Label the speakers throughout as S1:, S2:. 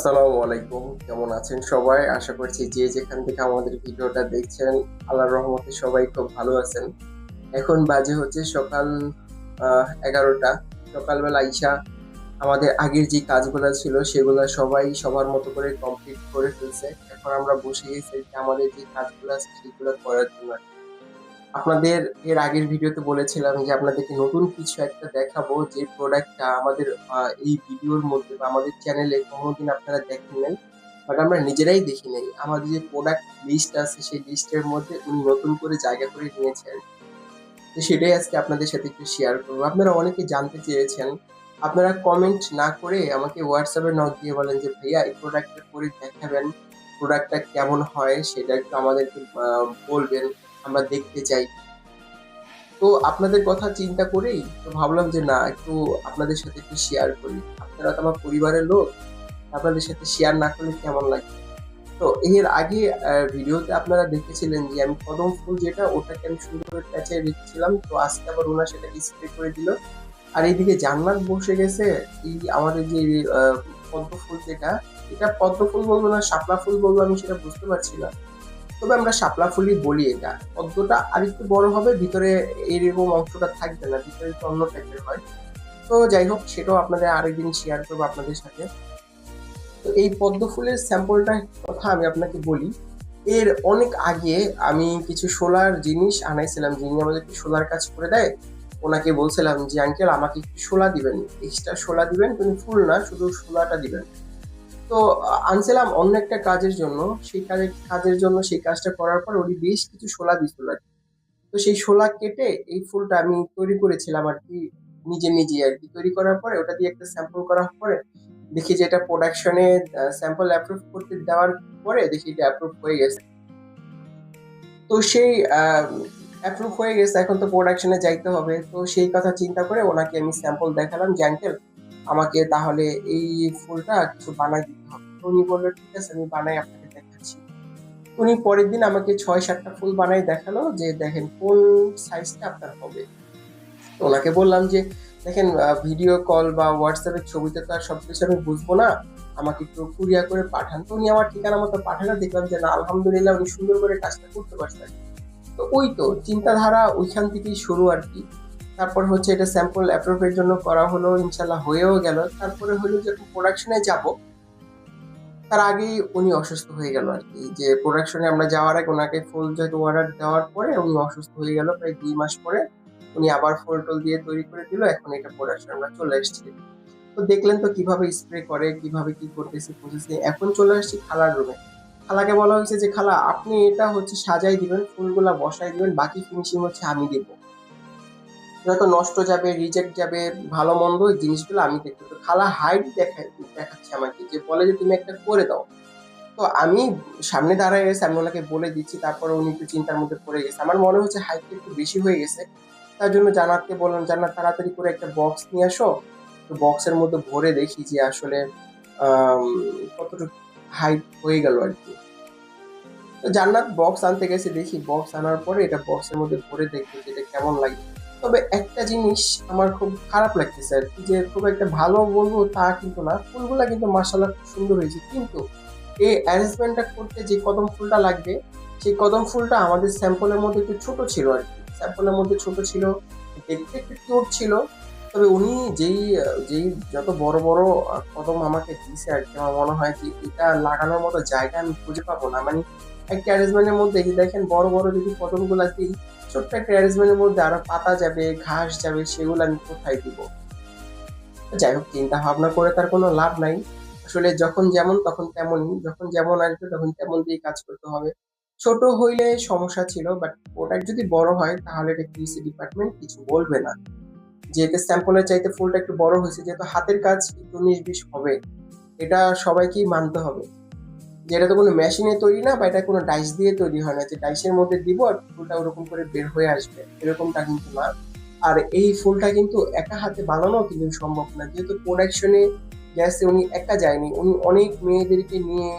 S1: আসসালামু আলাইকুম। কেমন আছেন সবাই? আশা করছি যে যেখান থেকে আমাদের ভিডিওটা দেখছেন, আল্লাহর রহমতে সবাই খুব ভালো আছেন। এখন বাজে হচ্ছে সকাল এগারোটা। সকালবেলা আইসা আমাদের আগের যে কাজগুলো ছিল সেগুলো সবাই সবার মতো করে কমপ্লিট করে ফেলছে। এখন আমরা বসে গেছি আমাদের যে কাজগুলো আছে সেগুলো করার জন্য আপনাদের এর আগের ভিডিওতে বলেছিলাম যে আপনাদেরকে নতুন কিছু একটা দেখাবো যে প্রোডাক্টটা আমাদের এই ভিডিওর মধ্যে বা আমাদের চ্যানেলে কোনোদিন আপনারা দেখেন নাই বাট আমরা নিজেরাই দেখি নাই। আমাদের যে প্রোডাক্ট লিস্ট আছে, সেই লিস্টের মধ্যে উনি নতুন করে জায়গা করে নিয়েছেন। তো সেটাই আজকে আপনাদের সাথে একটু শেয়ার করব। আপনারা অনেকে জানতে চেয়েছেন, আপনারা কমেন্ট না করে আমাকে হোয়াটসঅ্যাপে নক দিয়ে বলেন যে, ভাইয়া, এই প্রোডাক্টটা করে দেখাবেন প্রোডাক্টটা কেমন হয়? সেটা একটু আমাদেরকে বলবেন। আমরা দেখতে চাই। তো আপনাদের কথা চিন্তা করেই তো ভাবলাম যে না, একটু আপনাদের সাথে একটু শেয়ার করি। আপনারা তো আমার পরিবারের লোক, আপনাদের সাথে শেয়ার না করলে কেমন লাগে? তো এর আগে ভিডিওতে আপনারা দেখেছিলেন যে আমি কদম ফুল যেটা, ওটাকে আমি সুন্দর করে প্যাচে রেখেছিলাম। তো আজকে আবার ওনার সেটা স্প্রে করে দিল। আর এইদিকে জান্নাত বসে গেছে, এই আমাদের যে পদ্ম ফুল যেটা, এটা পদ্ম ফুল বলব না, শাপলা ফুল বলব আমি সেটা বুঝতে পারছি না। তবে আমরা শাপলা ফুলই বলি এটা। পদ্মটা আরেকটু বড় হবে, ভিতরে এইরকম অংশটা থাকবে না, ভিতরে একটু অন্য টাইপের হয়। তো যাই হোক, সেটাও আপনাদের আরেকদিন শেয়ার করব আপনাদের সাথে। তো এই পদ্ম ফুলের স্যাম্পলটার কথা আমি আপনাকে বলি। এর অনেক আগে আমি কিছু সোলার জিনিস আনাইছিলাম, যিনি আমাদেরকে সোলার কাজ করে দেয়, ওনাকে বলছিলাম যে, আঙ্কেল, আমাকে একটু শোলা দিবেন এক্সট্রা শোলা দিবেন কিন্তু ফুল না, শুধু শোলাটা দিবেন। তো, আনছিলাম অন্য একটা কাজের জন্য। সেই কাজের কাজের জন্য সেই কাজটা করার পর উনি বেশ কিছু শোলা দিছিল আর। তো সেই শোলা কেটে এই ফুলটা আমি তৈরি করেছিলাম আর কি নিজে নিজে আর কি। তৈরি করার পরে ওটা দিয়ে একটা স্যাম্পল করার পরে দেখি যে এটা প্রোডাকশনে স্যাম্পল অ্যাপ্রুভ করতে দেওয়ার পরে দেখি এটা অ্যাপ্রুভ হয়ে গেছে। তো সেই অ্যাপ্রুভ হয়ে গেছে। এখন তো প্রোডাকশনে যাইতে হবে। তো সেই কথা চিন্তা করে ওনাকে আমি স্যাম্পল দেখালাম যে আঙ্কেল আমাকে তাহলে এই ফুলটা কিছু বানাই দিতে হবে। উনি বলল, ঠিক আছে, আমি বানাই আপনাকে দেখাচ্ছি। উনি পরের দিন আমাকে ছয় সাতটা ফুল বানাই দেখাল যে, দেখেন, কোন সাইজটা আপনার হবে? ওনাকে বললাম যে, দেখেন ভিডিও কল বা হোয়াটসঅ্যাপের ছবিতে তো আর সব কিছু আমি বুঝব না। আমাকে একটু কুরিয়া করে পাঠান। তো উনি আমার ঠিকানা মতো পাঠানো দেখলাম যে, না, আলহামদুলিল্লাহ, উনি সুন্দর করে কাজটা করতে পারছেন। তো ওই তো, চিন্তাধারা ওইখান থেকেই শুরু আর কি। তারপর হচ্ছে এটা স্যাম্পল অ্যাপ্রুভের জন্য করা হলো ইনশাল্লাহ হয়েও গেল। তারপরে হলো যে প্রোডাকশনে যাব, তার আগেই উনি অসুস্থ হয়ে গেল আর কি। যে প্রোডাকশনে আমরা যাওয়ার আগে ওনাকে ফুল যেহেতু অর্ডার দেওয়ার পরে উনি অসুস্থ হয়ে গেল, প্রায় দুই মাস পরে উনি আবার ফুল টুল দিয়ে তৈরি করে দিল, এখন এটা প্রোডাকশন আমরা চলে এসেছি তো দেখলেন তো কীভাবে স্প্রে করে, কীভাবে কি করতেছে প্রসেসে এখন চলে আসছি খালার রুমে খালাকে বলা হয়েছে যে, খালা, আপনি এটা হচ্ছে সাজাই দিবেন, ফুলগুলা বসাই দিবেন, বাকি ফিনিশিং হচ্ছে আমি দেবো। যত নষ্ট যাবে রিজেক্ট যাবে, ভালো মন্দ এই জিনিসগুলো আমি দেখব তো খালা হাইট দেখা, দেখাচ্ছে আমাকে যে বলে যে তুমি একটা করে দাও। তো আমি সামনে দাঁড়ায় গেছে আমি ওনাকে বলে দিচ্ছি, তারপরে উনি একটু চিন্তার মধ্যে পড়ে গেছে। আমার মনে হচ্ছে হাইটটা একটু বেশি হয়ে গেছে। তার জন্য জান্নাতকে বললাম, জান্নাত, তাড়াতাড়ি করে একটা বক্স নিয়ে আসো। তো বক্সের মধ্যে ভরে দেখি যে আসলে কতটুকু হাইট হয়ে গেল আর কি। তো জান্নাত বক্স আনতে গেছে, দেখি বক্স আনার পরে এটা বক্সের মধ্যে ভরে দেখি যে এটা কেমন লাগে। তবে একটা জিনিস আমার খুব খারাপ লাগতেছে আর কি, যে খুব একটা ভালো বলব তা কিন্তু না। ফুলগুলা কিন্তু মার্শাল্লাহ খুব সুন্দর হয়েছে। কিন্তু এই অ্যারেঞ্জমেন্টটা করতে যে কদম ফুলটা লাগবে, সেই কদম ফুলটা আমাদের স্যাম্পলের মধ্যে একটু ছোট ছিল আর কি। স্যাম্পলের মধ্যে ছোট ছিল, দেখতে একটু কিউট ছিল। তবে উনি যেই যেই যত বড় বড় কদম আমাকে দিয়েছে আর কি, আমার মনে হয় যে এটা লাগানোর মতো জায়গা আমি খুঁজে পাবো না। মানে একটা অ্যারেঞ্জমেন্টের মধ্যে দেখেন বড় বড় যদি কদমগুলা দিই ছোট্ট একটা অ্যারেঞ্জমেন্টের মধ্যে আরও পাতা যাবে, ঘাস যাবে, সেগুলো আমি কোথায় দিব? যাই হোক, চিন্তা ভাবনা করে তার কোনো লাভ নাই। আসলে যখন যেমন তখন তেমনই, যখন যেমন আসবে তখন তেমন দিয়ে কাজ করতে হবে। ছোট হইলে সমস্যা ছিল বাট প্রোডাক্ট যদি বড় হয়, তাহলে এটা কৃষি ডিপার্টমেন্ট কিছু বলবে না। যেহেতু স্যাম্পলের চাইতে ফুলটা একটু বড় হয়েছে, যেহেতু হাতের কাজ একটু বিশ হবে, এটা সবাইকেই মানতে হবে। যে এটা তো কোনো মেশিনে তৈরি না, বা এটা কোনো ডাইস দিয়ে তৈরি হয় না, যে ডাইসের মধ্যে দিব আর ফুলটা ওরকম করে বের হয়ে আসবে। এরকমটা কিন্তু না। আর এই ফুলটা কিন্তু একা হাতে বানানো কিন্তু সম্ভব না। যেহেতু প্রোডাকশনে গেছে উনি একা যায়নি, উনি অনেক মেয়েদেরকে নিয়ে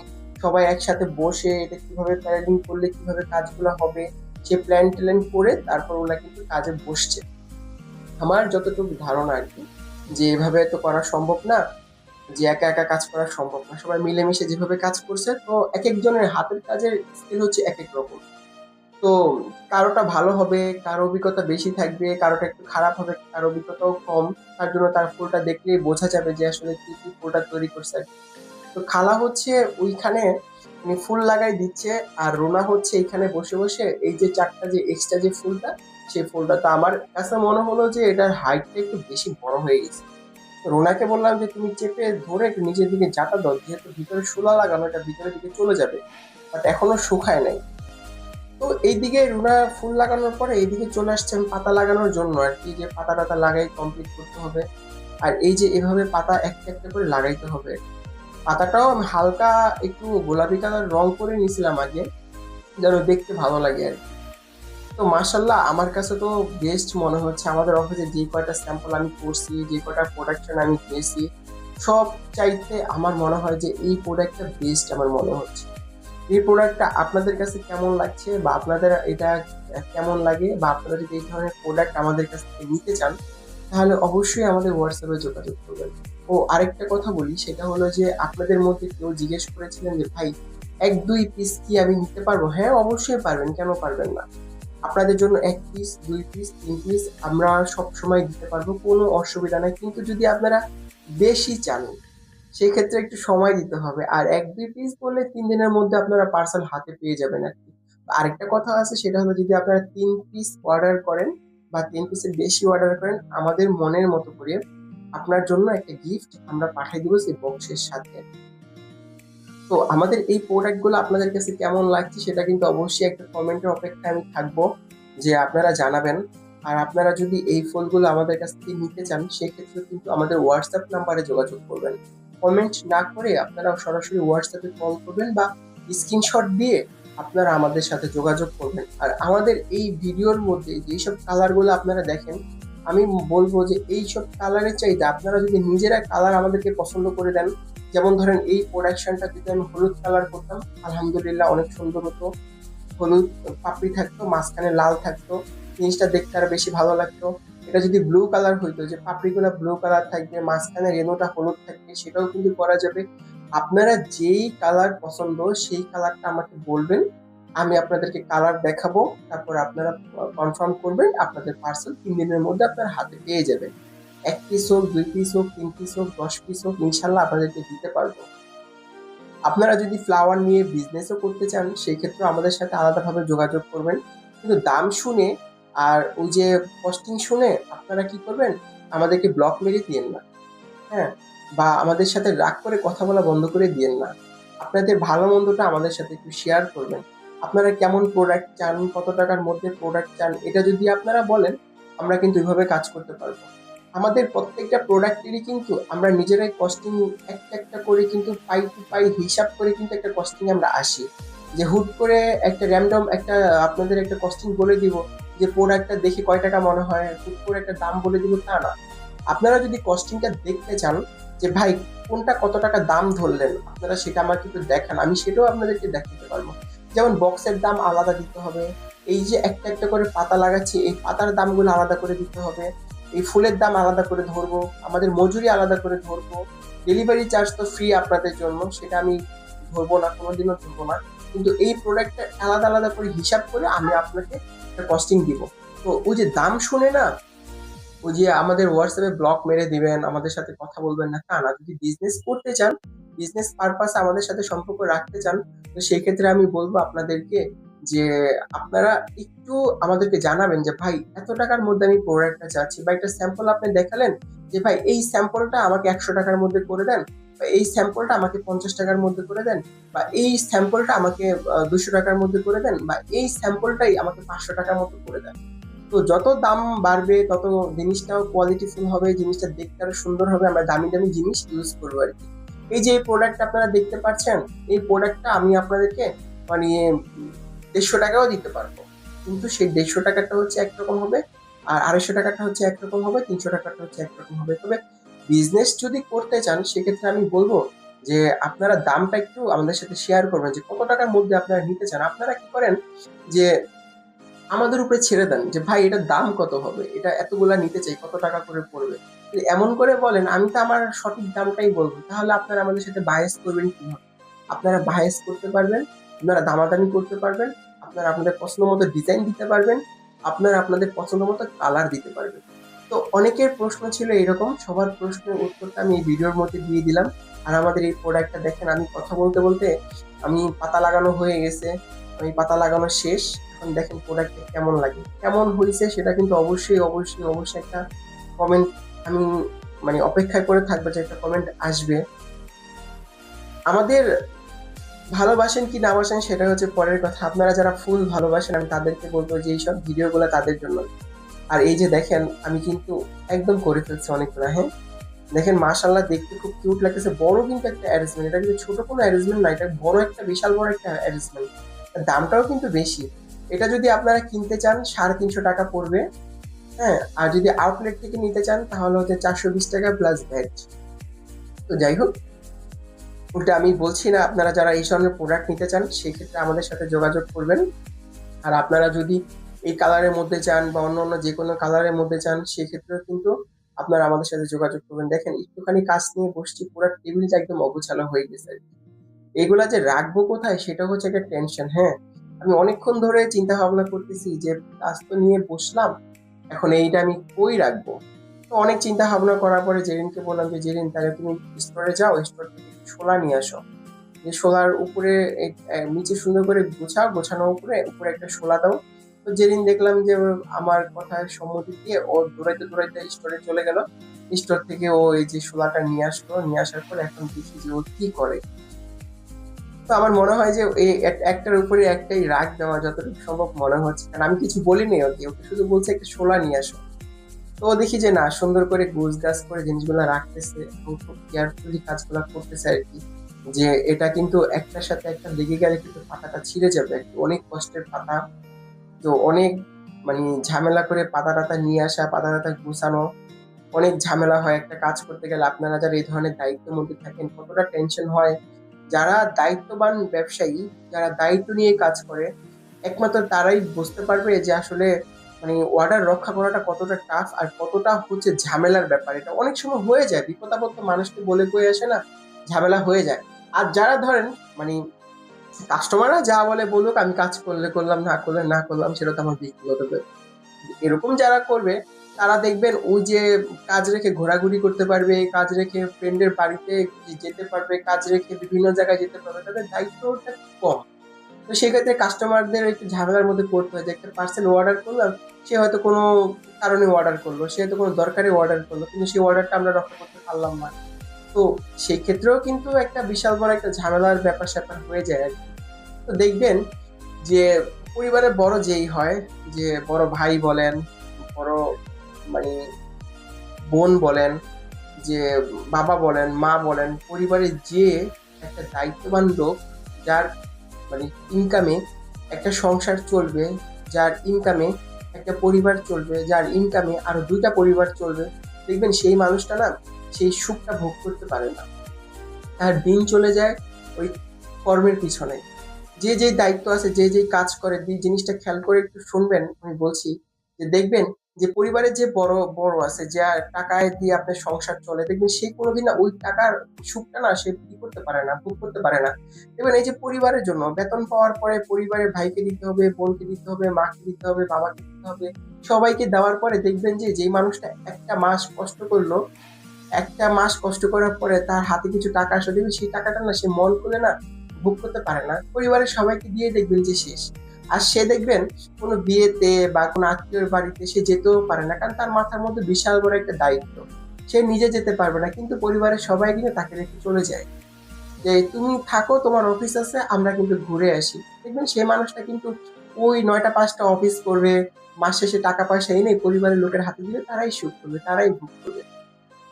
S1: সবাই একসাথে বসে এটা কীভাবে প্ল্যানিং করলে, কীভাবে কাজগুলো হবে, সে প্ল্যান ট্যান করে তারপর ওরা কিন্তু কাজে বসছে। আমার যতটুকু ধারণা আর কি, যে এভাবে তো করা সম্ভব না। যে একা একা কাজ করা সম্ভব না। সবাই মিলেমিশে যেভাবে কাজ করছে, তো এক একজনের হাতের কাজের স্কিল হচ্ছে এক এক রকম। তো কারোটা ভালো হবে, কারও অভিজ্ঞতা বেশি থাকবে, কারোটা একটু খারাপ হবে কারও অভিজ্ঞতাও কম। তার জন্য তার ফুলটা দেখলেই বোঝা যাবে যে আসলে কি কি ফুলটা তৈরি করছে। তো খালা হচ্ছে ওইখানে ফুল লাগাই দিচ্ছে আর রোনা হচ্ছে এখানে বসে বসে এই যে চারটা যে এক্সট্রা যে ফুলটা, সেই ফুলটা। তো আমার কাছে মনে হলো যে এটার হাইটটা একটু বেশি বড় হয়ে গেছে। রোনাকে বললাম যে, তুমি চেপে ধরে নিচের দিকে জাটা দাও যেহেতু ভিতরে শোলা লাগানো, এটা ভিতরের দিকে চলে যাবে। বাট এখনও শুকায় নাই। তো এইদিকে রুনা ফুল লাগানোর পরে এইদিকে চলে আসছে আমি পাতা লাগানোর জন্য। আর কি যে পাতা টাতা লাগাই কমপ্লিট করতে হবে। আর এই যে এভাবে পাতা একটা একটা করে লাগাইতে হবে। পাতাটাও আমি হালকা একটু গোলাপি কালার রং করে নিয়েছিলাম আগে, যেন দেখতে ভালো লাগে আর কি। তো মার্শাল্লাহ আমার কাছে তো বেস্ট মনে হচ্ছে আমাদের অফিসে যে কয়টা স্যাম্পল আমি করছি, যে কয়টা প্রোডাকশন আমি পেয়েছি, সব চাইতে আমার মনে হয় যে এই প্রোডাক্টটা বেস্ট আমার মনে হচ্ছে। এই প্রোডাক্টটা আপনাদের কাছে কেমন লাগছে বা আপনাদের এটা কেমন লাগে বা আপনারা যদি এই ধরনের প্রোডাক্ট আমাদের কাছ থেকে নিতে চান, তাহলে অবশ্যই আমাদের হোয়াটসঅ্যাপে যোগাযোগ করবেন। ও আরেকটা কথা বলি, সেটা হলো যে আপনাদের মধ্যে কেউ জিজ্ঞেস করেছিলেন যে, ভাই, এক দুই পিস কি আমি নিতে পারব? হ্যাঁ অবশ্যই পারবেন, কেন পারবেন না? আপনাদের জন্য এক পিস দুই পিস তিন পিস আমরা সব সময় দিতে পারব, কোনো অসুবিধা নাই। কিন্তু যদি আপনারা বেশি চান সেই ক্ষেত্রে একটু সময় দিতে হবে। আর এক, দুই পিস বললে তিন দিনের মধ্যে আপনারা পার্সেল হাতে পেয়ে যাবেন আর কি। আরেকটা কথা আছে, সেটা হলো যদি আপনারা তিন পিস অর্ডার করেন বা তিন পিসের বেশি অর্ডার করেন, আমাদের মনের মতো করে আপনার জন্য একটা গিফট আমরা পাঠিয়ে দেবো সেই বক্সের সাথে। তো আমাদের এই প্রোডাক্টগুলো আপনাদের কাছে কেমন লাগছে সেটা কিন্তু অবশ্যই একটা কমেন্টের অপেক্ষায় আমি থাকব যে আপনারা জানাবেন। আর আপনারা যদি এই ফোনগুলো আমাদের কাছ থেকে নিতে চান, সেক্ষেত্রে কিন্তু আমাদের হোয়াটসঅ্যাপ নাম্বারে যোগাযোগ করবেন। কমেন্ট না করে আপনারা সরাসরি হোয়াটসঅ্যাপে কল করবেন বা স্ক্রিনশট দিয়ে আপনারা আমাদের সাথে যোগাযোগ করবেন। আর আমাদের এই ভিডিওর মধ্যে যেসব কালারগুলো আপনারা দেখেন, আমি বলব যে এই সব কালারের চাইতে আপনারা যদি নিজেরা কালার আমাদেরকে পছন্দ করে দেন যেমন ধরেন এই প্রোডাকশনটা যদি আমি হলুদ কালার করতাম, আলহামদুলিল্লাহ অনেক সুন্দর হতো। হলুদ পাপড়ি থাকতো, মাঝখানে লাল থাকতো, জিনিসটা দেখতে আরও বেশি ভালো লাগতো। এটা যদি ব্লু কালার হইতো, যে পাপড়িগুলো ব্লু কালার থাকবে, মাঝখানে রেনোটা হলুদ থাকবে, সেটাও কিন্তু করা যাবে। আপনারা যেই কালার পছন্দ, সেই কালারটা আমাকে বলবেন, আমি আপনাদেরকে কালার দেখাবো, তারপর আপনারা কনফার্ম করবেন, আপনাদের পার্সেল তিন দিনের মধ্যে আপনার হাতে পেয়ে যাবেন। এক পিস হোক, দুই পিস হোক, তিন পিস হোক, দশ পিস হোক, ইনশাল্লাহ আপনাদেরকে দিতে পারব। আপনারা যদি ফ্লাওয়ার নিয়ে বিজনেসও করতে চান সেই ক্ষেত্রে আমাদের সাথে আলাদাভাবে যোগাযোগ করবেন। কিন্তু দাম শুনে আর ওই যে কস্টিং শুনে আপনারা কি করবেন? আমাদেরকে ব্লক মেরে দিয়েন না। হ্যাঁ? বা আমাদের সাথে রাগ করে কথা বলা বন্ধ করে দিয়েন না। আপনাদের ভালো মন্দটা আমাদের সাথে একটু শেয়ার করবেন। আপনারা কেমন প্রোডাক্ট চান, কত টাকার মধ্যে প্রোডাক্ট চান, এটা যদি আপনারা বলেন, আমরা কিন্তু এইভাবে কাজ করতে পারব। আমাদের প্রত্যেকটা প্রোডাক্টেরই কিন্তু আমরা নিজেরাই কস্টিং একটা একটা করে কিন্তু পাই টু পাই হিসাব করে কিন্তু একটা কস্টিং আমরা আসি। যে হুট করে একটা র্যান্ডম একটা, আপনাদের একটা কস্টিং বলে দিব যে প্রোডাক্টটা দেখে কয় টাকা মনে হয়, হুট করে একটা দাম বলে দিব তা না। আপনারা যদি কস্টিংটা দেখতে চান যে ভাই কোনটা কত টাকা দাম ধরলেন, আপনারা সেটা আমাকে একটু দেখান, আমি সেটাও আপনাদেরকে দেখাতে পারব। যেমন বক্সের দাম আলাদা দিতে হবে, এই যে একটা একটা করে পাতা লাগাচ্ছি, এই পাতার দামগুলো আলাদা করে দিতে হবে। এই ফুলের দাম আলাদা করে ধরবো, আমাদের মজুরি আলাদা করে ধরবো ডেলিভারি চার্জ তো ফ্রি আপনাদের জন্য, সেটা আমি ধরবো না, কোনোদিনও ধরবো না। কিন্তু এই প্রোডাক্টটা আলাদা আলাদা করে হিসাব করে আমি আপনাকে একটা কস্টিং দিব। তো ওই যে দাম শুনে না, ওই যে আমাদের হোয়াটসঅ্যাপে ব্লক মেরে দিবেন, আমাদের সাথে কথা বলবেন না, তা না। যদি বিজনেস করতে চান বিজনেস পারপাস আমাদের সাথে সম্পর্ক রাখতে চান, তো সেক্ষেত্রে আমি বলব আপনাদেরকে যে আপনারা একটু আমাদেরকে জানাবেন যে, ভাই, এত টাকার মধ্যে আমি প্রোডাক্টটা চাচ্ছি। বা একটা স্যাম্পল আপনি দেখালেন যে, ভাই, এই স্যাম্পলটা আমাকে একশো টাকার মধ্যে করে দেন বা এই স্যাম্পলটা আমাকে পঞ্চাশ টাকার মধ্যে করে দেন বা এই স্যাম্পলটা আমাকে দুশো টাকার মধ্যে করে দেন বা এই স্যাম্পলটাই আমাকে পাঁচশো টাকার মতো করে দেন। তো যত দাম বাড়বে, তত জিনিসটাও কোয়ালিটিফুল হবে, জিনিসটা দেখতে আরও সুন্দর হবে, আমরা দামি দামি জিনিস ইউজ করব আর কি। এই যে এই প্রোডাক্ট আপনারা দেখতে পাচ্ছেন, এই প্রোডাক্টটা আমি আপনাদেরকে মানে দেড়শো টাকাও দিতে পারব। কিন্তু সেই দেড়শো টাকাটা হচ্ছে একরকম হবে, আর আড়াইশো টাকাটা হচ্ছে একরকম হবে, তিনশো টাকাটা হচ্ছে একরকম হবে। তবে বিজনেস যদি করতে চান, সেক্ষেত্রে আমি বলব যে আপনারা দামটা একটু আমাদের সাথে শেয়ার করবেন, যে কত টাকার মধ্যে আপনারা নিতে চান। আপনারা কি করেন যে আমাদের উপরে ছেড়ে দেন যে, ভাই এটার দাম কত হবে? এটা এতগুলা নিতে চাই, কত টাকা করে পড়বে? এমন করে বলেন, আমি তো আমার সঠিক দামটাই বলব। তাহলে আপনারা আমাদের সাথে বায়াস করবেন কীভাবে? আপনারা বায়াস করতে পারবেন আপনারা দামাদামি করতে পারবেন, আপনারা আপনাদের পছন্দ মতো ডিজাইন দিতে পারবেন, আপনারা আপনাদের পছন্দ মতো কালার দিতে পারবেন। তো অনেকের প্রশ্ন ছিল এরকম, সবার প্রশ্নের উত্তরটা আমি এই ভিডিওর মধ্যে দিয়ে দিলাম। আর আমাদের এই প্রোডাক্টটা দেখেন, আমি কথা বলতে বলতে আমি পাতা লাগানো হয়ে গেছে, আমি পাতা লাগানো শেষ। এখন দেখেন প্রোডাক্টটা কেমন লাগে। কেমন হয়েছে সেটা কিন্তু অবশ্যই অবশ্যই অবশ্যই একটা কমেন্ট আমি মানে অপেক্ষায় করে থাকব যে একটা কমেন্ট আসবে। আমাদের ভালোবাসেন কি না বাসেন সেটা হচ্ছে পরের কথা। আপনারা যারা ফুল ভালোবাসেন, আমি তাদেরকে বলব যে এইসব ভিডিওগুলো তাদের জন্য। আর এই যে দেখেন, আমি কিন্তু একদম করে ফেলছি অনেকগুলো হ্যাঁ? দেখেন মাশাল্লাহ দেখতে খুব কিউট লাগতেছে। বড় কিন্তু একটা অ্যারেঞ্জমেন্ট এটা কিন্তু ছোট কোনো অ্যারেঞ্জমেন্ট না, এটা বড় একটা, বিশাল বড় একটা অ্যারেঞ্জমেন্ট দামটাও কিন্তু বেশি। এটা যদি আপনারা কিনতে চান, সাড়ে তিনশো টাকা পড়বে হ্যাঁ? আর যদি আউটলেট থেকে নিতে চান, তাহলে হচ্ছে চারশো বিশ টাকা প্লাস ভ্যাট তো যাই হোক উল্টা আমি বলছি না, আপনারা যারা এই ধরনের প্রোডাক্ট নিতে চান সেই ক্ষেত্রে আমাদের সাথে যোগাযোগ করবেন। আর আপনারা যদি এই কালারের মধ্যে চান বা অন্য অন্য যে কোনো কালারের মধ্যে চান, সেক্ষেত্রেও কিন্তু আপনারা আমাদের সাথে যোগাযোগ করবেন। দেখেন, একটুখানি কাজ নিয়ে বসছি, পুরো টেবিলটা একদম অগোছালো হয়ে গেছে এগুলা যে রাখব কোথায় সেটা হচ্ছে একটা টেনশন হ্যাঁ? আমি অনেকক্ষণ ধরে চিন্তা ভাবনা করতেছি যে কাজ তো নিয়ে বসলাম, এখন এইটা আমি কই রাখব? তো অনেক চিন্তা ভাবনা করার পরে জেরিনকে বললাম যে, জেরিন, তাহলে তুমি স্টোরে যাও স্টোর থেকে শোলা নিয়ে আসো। যে শোলার উপরে নিচে সুন্দর করে গোছাও, গোছানোর উপরে উপরে একটা শোলা দাও। তো যেদিন দেখলাম যে আমার কথায় সম্মতি দিয়ে ও দৌড়াইতে দৌড়াইতে স্টোরে চলে গেল। স্টোর থেকে ও এই যে শোলাটা নিয়ে আসলো, নিয়ে আসার পর এখন দেখি যে ও কি করে। তো আমার মনে হয় যে এই এক- একটার উপরে একটাই রাগ দেওয়া যতটুকু সম্ভব মনে হচ্ছে। কারণ আমি কিছু বলিনি ওকে ওকে শুধু বলছে একটা শোলা নিয়ে আসো। তো দেখি যে না, সুন্দর করে গোছ গাছ করে জিনিসগুলো রাখতেছে এবং খুব কেয়ারফুলি কাজগুলো করতেছে আর কি। যে এটা কিন্তু একটার সাথে একটা লেগে গেলে কিন্তু পাতাটা ছিঁড়ে যাবে অনেক কষ্টের পাতা। তো অনেক মানে ঝামেলা করে পাতা টাতা নিয়ে আসা, পাতা টাতা গুছানো, অনেক ঝামেলা হয় একটা কাজ করতে গেলে। আপনারা যারা এই ধরনের দায়িত্বের মধ্যে থাকেন, কতটা টেনশন হয়? যারা দায়িত্ববান ব্যবসায়ী, যারা দায়িত্ব নিয়ে কাজ করে, একমাত্র তারাই বুঝতে পারবে যে আসলে মানে অর্ডার রক্ষা করাটা কতটা টাফ আর কতটা হচ্ছে ঝামেলার ব্যাপার এটা অনেক সময় হয়ে যায় বিপদ আপদ মানুষকে বলে কয়ে আসে না, ঝামেলা হয়ে যায় আর যারা ধরেন মানে কাস্টমাররা যা বলে বলুক, আমি কাজ করলে করলাম, না করলে না করলাম, সেটা তো আমার ব্যক্তিগত। এরকম যারা করবে, তারা দেখবেন ওই যে কাজ রেখে ঘোরাঘুরি করতে পারবে, কাজ রেখে ফ্রেন্ডের বাড়িতে যেতে পারবে, কাজ রেখে বিভিন্ন জায়গায় যেতে পারবে, তাদের দায়িত্বটা কম তো সেক্ষেত্রে কাস্টমারদের একটু ঝামেলার মধ্যে পড়তে হয় যে একটা পার্সেল অর্ডার করলাম, সে হয়তো কোনো কারণে অর্ডার করল, সে হয়তো কোনো দরকারে অর্ডার করল, কিন্তু সেই অর্ডারটা আমরা রক্ষা করতে পারলাম না। তো সেই ক্ষেত্রেও কিন্তু একটা বিশাল বড় একটা ঝামেলার ব্যাপার স্যাপার হয়ে যায় আর তো দেখবেন যে পরিবারের বড় যেই হয়, যে বড় ভাই বলেন, বড় মানে বোন বলেন, যে বাবা বলেন, মা বলেন পরিবারে যে একটা দায়িত্ববান লোক, যার মানে ইনকামে একটা সংসার চলবে, যার ইনকামে একটা পরিবার চলবে, যার ইনকামে আরও দুইটা পরিবার চলবে, দেখবেন সেই মানুষটা না সেই সুখটা ভোগ করতে পারে না। তার দিন চলে যায় ওই কর্মের পিছনে। যে যে দায়িত্ব আছে, যে যে কাজ করে, যে জিনিসটা খেয়াল করে একটু শুনবেন, আমি বলছি যে দেখবেন যে পরিবারের যে বড় বড় আছে, যে টাকায় দিয়ে আপনার সংসার চলে, দেখবেন সে কোনোদিন না ওই টাকার সুখটা না সে কি করতে পারে না, ভোগ করতে পারে না। দেখবেন এই যে পরিবারের জন্য, বেতন পাওয়ার পরে পরিবারের ভাইকে দিতে হবে, বোনকে দিতে হবে, মাকে দিতে হবে, বাবাকে দিতে হবে, সবাইকে দেওয়ার পরে দেখবেন যে, যেই মানুষটা একটা মাস কষ্ট করল, একটা মাস কষ্ট করার পরে তার হাতে কিছু টাকা আসে দেখবেন সেই টাকাটা না সে মন করে না ভোগ করতে পারে না। পরিবারের সবাইকে দিয়ে দেখবেন যে শেষ। আর সে দেখবেন কোনো বিয়েতে বা কোনো আত্মীয়র বাড়িতে সে যেতেও পারে না, কারণ তার মাথার মধ্যে বিশাল বড় একটা দায়িত্ব। সে নিজে যেতে পারবে না, কিন্তু পরিবারের সবাই কিন্তু তাকে রেখে চলে যায়। যে তুমি থাকো, তোমার অফিস আছে, আমরা কিন্তু ঘুরে আসি। দেখবেন সেই মানুষটা কিন্তু ওই নয়টা পাঁচটা অফিস করবে, মাস শেষে টাকা পয়সা এনে পরিবারের লোকের হাতে দিলে তারাই সুখ করবে, তারাই ভোগ করবে।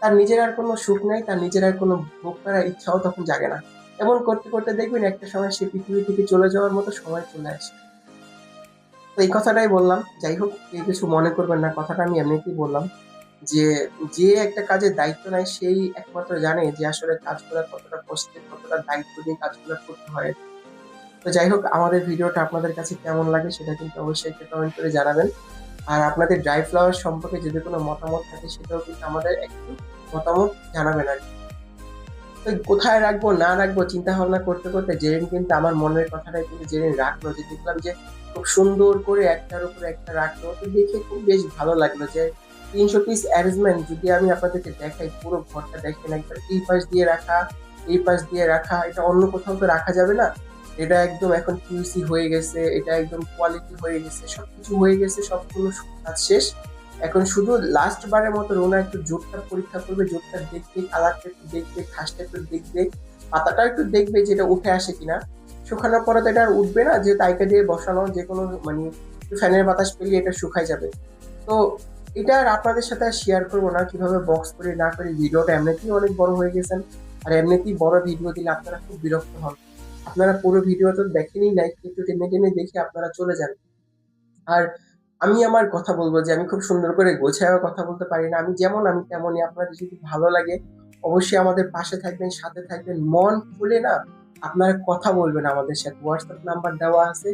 S1: তার নিজের আর কোনো সুখ নাই, তার নিজের আর কোনো ভোগ করার ইচ্ছাও তখন জাগে না। এমন করতে করতে দেখবেন একটা সময় সে পৃথিবী থেকে চলে যাওয়ার মতো সময় চলে আসে। তো এই কথাটাই বললাম। যাই হোক, কেউ কিছু মনে করবেন না, কথাটা আমি এমনিতেই বললাম যে যে একটা কাজের দায়িত্ব নেয় সেই একমাত্র জানে যে আসলে কাজগুলো কতটা কষ্টের, কতটা দায়িত্ব নিয়ে কাজগুলো করতে হয়। তো যাই হোক, আমাদের ভিডিওটা আপনাদের কাছে কেমন লাগে সেটা কিন্তু অবশ্যই একটা কমেন্ট করে জানাবেন। আর আপনাদের ড্রাই ফ্লাওয়ার সম্পর্কে যদি কোনো মতামত থাকে সেটাও কিন্তু আমাদের একটু মতামত জানাবেন আর। তো কোথায় রাখব, না রাখব চিন্তা ভাবনা করতে করতে জেরিন কিন্তু আমার মনের কথাটাই কিন্তু জেরিন রাখল, যে দেখলাম যে খুব সুন্দর করে একটার উপর একটা রাখল তো দেখে খুব বেশ ভালো লাগল যে তিনশো পিস অ্যারেঞ্জমেন্ট যদি আমি আপনাদেরকে দেখাই, পুরো ঘরটা দেখেন একবার, এই পাশ দিয়ে রাখা, এই পাশ দিয়ে রাখা, এটা অন্য কোথাও তো রাখা যাবে না? এটা একদম এখন কিউসি হয়ে গেছে, এটা একদম কোয়ালিটি হয়ে গেছে, সবকিছু হয়ে গেছে, সবগুলো কাজ শেষ। এখন শুধু লাস্ট বারের মতো রোনা একটু জোরটা পরীক্ষা করবে জোরটা দেখবে কালারটা একটু দেখবে ঘাসটা একটু দেখবে, পাতাটা একটু দেখবে যেটা উঠে আসে কিনা। শুকানোর পরে তো এটা আর উঠবে না, যে তাইকে দিয়ে বসানো যে কোনো মানে ফ্যানের বাতাস পেলে এটা শুকাই যাবে। তো এটা আর আপনাদের সাথে শেয়ার করব না, কীভাবে বক্স করে না করে ভিডিওটা এমনিতেই অনেক বড় হয়ে গেছেন। আর এমনিতেই বড় ভিডিও দিলে আপনারা খুব বিরক্ত হন। আপনারা পুরো ভিডিও তো দেখেনই নাই একটু টেনে টেনে দেখে আপনারা চলে যান। আর আমি আমার কথা বলব যে আমি খুব সুন্দর করে গোছায় কথা বলতে পারি না, আমি যেমন আমি তেমনই। আপনাদের যদি ভালো লাগে, অবশ্যই আমাদের পাশে থাকবেন, সাথে থাকবেন। মন খুলে না আপনারা কথা বলবেন আমাদের সাথে। হোয়াটসঅ্যাপ নাম্বার দেওয়া আছে।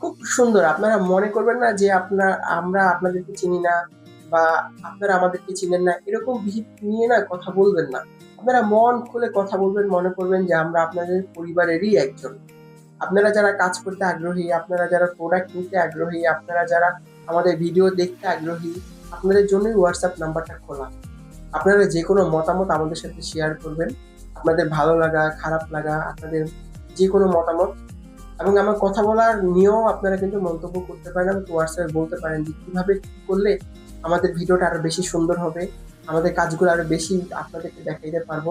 S1: খুব সুন্দর। আপনারা মনে করবেন না যে আপনার, আমরা আপনাদেরকে চিনি না বা আপনারা আমাদেরকে চিনেন না। এরকম ভিত নিয়ে না কথা বলবেন না। আপনারা মন খুলে কথা বলবেন, মনে করবেন যে আমরা আপনাদের পরিবারেরই একজন। আপনারা যারা কাজ করতে আগ্রহী, আপনারা যারা প্রোডাক্ট নিতে আগ্রহী, আপনারা যারা আমাদের ভিডিও দেখতে আগ্রহী, আপনাদের জন্যই হোয়াটসঅ্যাপ নাম্বারটা খোলা। আপনারা যে কোনো মতামত আমাদের সাথে শেয়ার করবেন। আপনাদের ভালো লাগা, খারাপ লাগা, আপনাদের যে কোনো মতামত এবং আমার কথা বলার নিয়েও আপনারা কিন্তু মন্তব্য করতে পারেন এবং হোয়াটসঅ্যাপে বলতে পারেন যে কীভাবে করলে আমাদের ভিডিওটা আরও বেশি সুন্দর হবে, আমাদের কাজগুলো আরও বেশি আপনাদেরকে দেখাইতে পারব।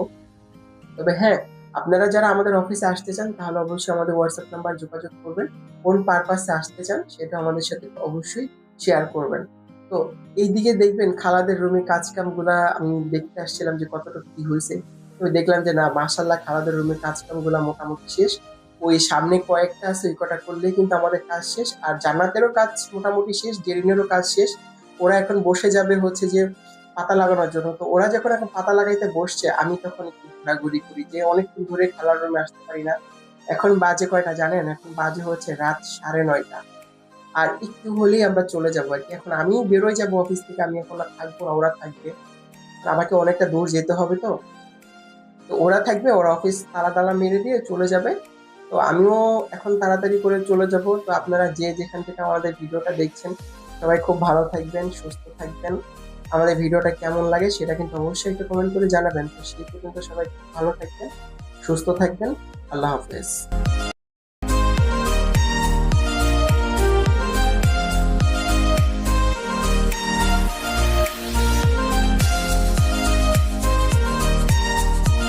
S1: তবে হ্যাঁ আপনারা যারা আমাদের অফিসে আসতে চান তাহলে অবশ্যই আমাদের হোয়াটসঅ্যাপ নাম্বার যোগাযোগ করবেন, কোন পারপাসে আসতে চান সেটা আমাদের সাথে অবশ্যই শেয়ার করবেন। তো এইদিকে দেখবেন খালাদের রুমে কাজ কামগুলা আমি দেখতে আসছিলাম যে কতটা কি হয়েছে। তো দেখলাম যে, না মাসাল্লাহ খালাদের রুমে কাজ কামগুলা মোটামুটি শেষ। ওই সামনে কয়েকটা আছে, ওই কটা করলেই কিন্তু আমাদের কাজ শেষ। আর জান্নাতেরও কাজ মোটামুটি শেষ জেরিনেরও কাজ শেষ। ওরা এখন বসে যাবে হচ্ছে যে, পাতা লাগানোর জন্য। তো ওরা যখন এখন পাতা লাগাইতে বসছে, আমি তখন একটু ঘোরাঘুরি করি যে, অনেকক্ষণ ধরে খেলার রুমে আসতে পারি না। এখন বাজে কয়টা জানেন? এখন বাজে হচ্ছে রাত সাড়ে নয়টা। আর একটু হলেই আমরা চলে যাব আর কি। এখন আমি বেরোয় যাব অফিস থেকে, আমি এখন আর থাকব ওরা থাকবে। আমাকে অনেকটা দূর যেতে হবে তো। তো ওরা থাকবে, ওরা অফিস তালা তালা মেরে দিয়ে চলে যাবে। তো আমিও এখন তাড়াতাড়ি করে চলে যাব। তো আপনারা যে যেখান থেকে আমাদের ভিডিওটা দেখছেন, সবাই খুব ভালো থাকবেন, সুস্থ থাকবেন। আমাদের ভিডিওটা কেমন লাগে সেটা কিন্তু অবশ্যই একটু কমেন্ট করে জানাবেন। তো সেই পর্যন্ত সবাই ভালো থাকবেন, সুস্থ থাকবেন। আল্লাহ হাফেজ।